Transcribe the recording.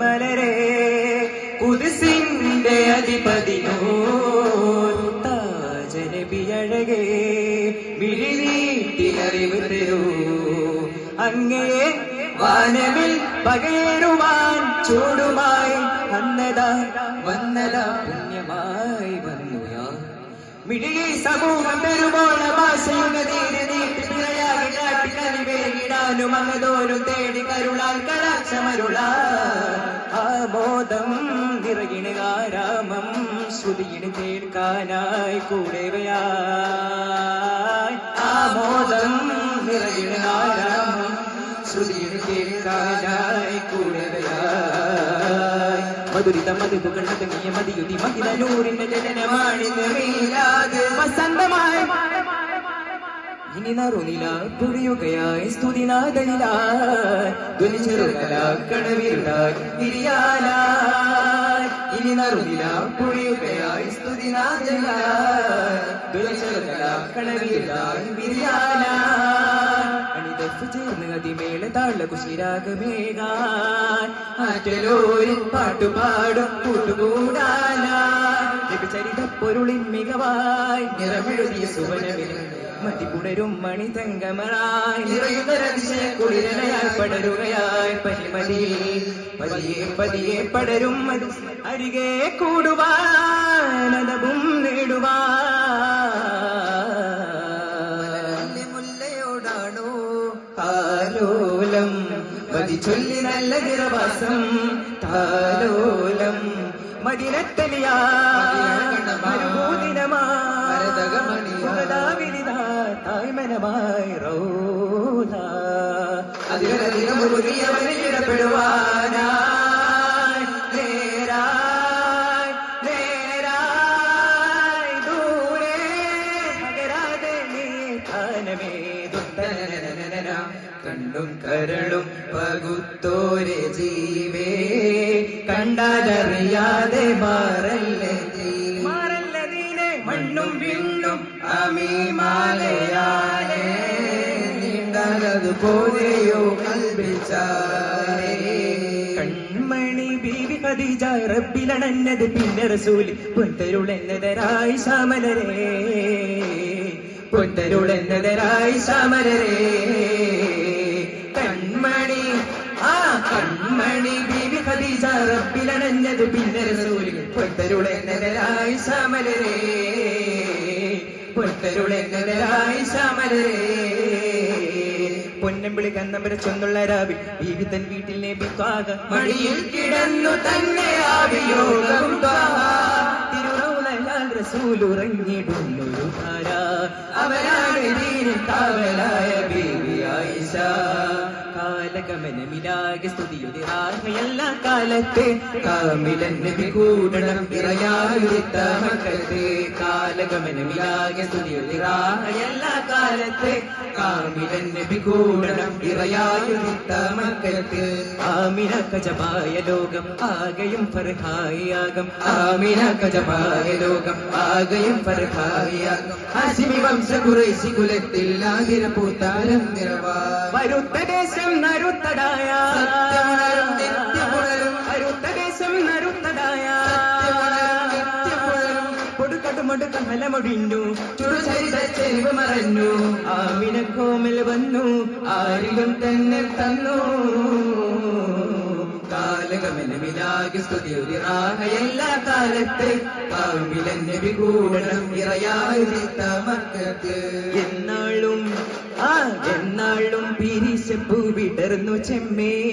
മലരെ കുതിസിന്റെ അധിപതിനോ താജനബി അഴകേ വിഴിനീട്ടിലറിവ് തരൂ. അങ്ങേ വാനവിൽ പകരുവാൻ ചൂടുമായി വന്നതാ വന്നതാ പുണ്യമായി വന്നു ഞാൻ സമൂഹം പെരുമോള ഭാഷയുടെ തീരെ തേടി കരുളാൻ കലാക്ഷമരുളാ ആമോദം ആരാമം ശ്രുതിയിന് കേൾക്കാനായി കൂടെവയായി കേൾക്കാനായി കൂടെവയായി മധുരിത മധുപു കണ്ണതങ്ങിയ മതിയുതി മതിലൂരിന്റെ ജനനമാണിത് വസന്തമായി ഇനി നറുനില പൊഴിയുകയായി സ്തുതിനാഥനിലായി. ധ്വനിച്ചെറുകല കടവിരുടായി വിരിയാനായി ഇനി നറുനില അണിതഫ് ചേർന്ന് അതിമേള താള കുശിരാഗമേകാൻ. ആറ്റലോരിൽ പാട്ടുപാടും കൂട്ടുകൂടാനായി. ചരിത പൊരുളിൻ മികവായി. നിറമെഴുതിയ സുവനവിൽ മതിപുടരും മണി തങ്കമറായി നിറയുന്ന രതിശയ കുളിരലയായി പടരുകയായി പരിമതി പതിയെ പതിയെ പടരും മതി. അരികെ കൂടുവാൻ. അതവും ചൊല്ലി നല്ല നിറവാസം താലോലം മദിനത്തലിയാ തായ്മനമായി റൗല അതിലധികം ഇടപെടുവാനായി നീ കാനമേ കണ്ടും കരളും പകുത്തോരെ ജീവേ. കണ്ടാലറിയാതെ മാറല്ലേ ജീവേ. മണ്ണും വിണ്ണും അമീമാലയാലേ. നീണ്ടാലതുപോലെയോ കൽപ്പിച്ചാലേ കൺമണി ബീവി ഖദീജ റബ്ബിലണഞ്ഞത് പിന്നെ റസൂലി പൊന്തരുളെന്നതരായി ശാമലരേ. പൊന്തരുളെന്നതരായി ശാമലരേ കൺമണി ആ കൺമണി ബീവി ഖദീജ റബ്ബിലണഞ്ഞത് പിന്നെ റസൂൽ പൊന്തരുളെന്നതരായി ശാമലരേ പൊന്തരുളെന്നതരായി ശാമലരേ പൊന്നമ്പിളി കന്നമ്പര ചൊന്നുള്ള രാവിൽ ബീവി തൻ വീട്ടിൽ മടിയിൽ കിടന്നു തന്നെ ആവിയോഗം തിരുറൗലയാൽ la കാലഗമനമിലാകെ സ്തുതിയുതിരാക എല്ലാ കാലത്തെ കാമിലൻ നബി കൂടണം ഇറയായുത്ത മക്കത്തെ കാലഗമനമിലാകെ സ്തുതിയുതിരാക എല്ലാ കാലത്തെ കാമിലൻ നബി കൂടണം ഇറയായുത്ത മക്കത്ത് ആമിന കജമായ ലോകം ആകെയും ഫർഹായിയാകം ആമിന കജമായ ലോകം ആകെയും ഫർഹായിയാകം ഹാഷിമി വംശ കുറേശി കുലത്തിൽ ആതിര പൂത്താരം നിറവാ വരുത്ത ദേശം നരുത്തടായ വരുത്ത ദേശം നരുത്തടായ ചുടുചരിത ചെരുവ് മറഞ്ഞു. ആമിനക്കോമിൽ വന്നു. ആരിലും തന്നെ തന്നു. സ്തുതിയുതിറാക എല്ലാ കാലത്തെ എന്നാളും ആ എന്നാളും പിരിശപ്പൂ വിടർന്നു ചെമ്മേ.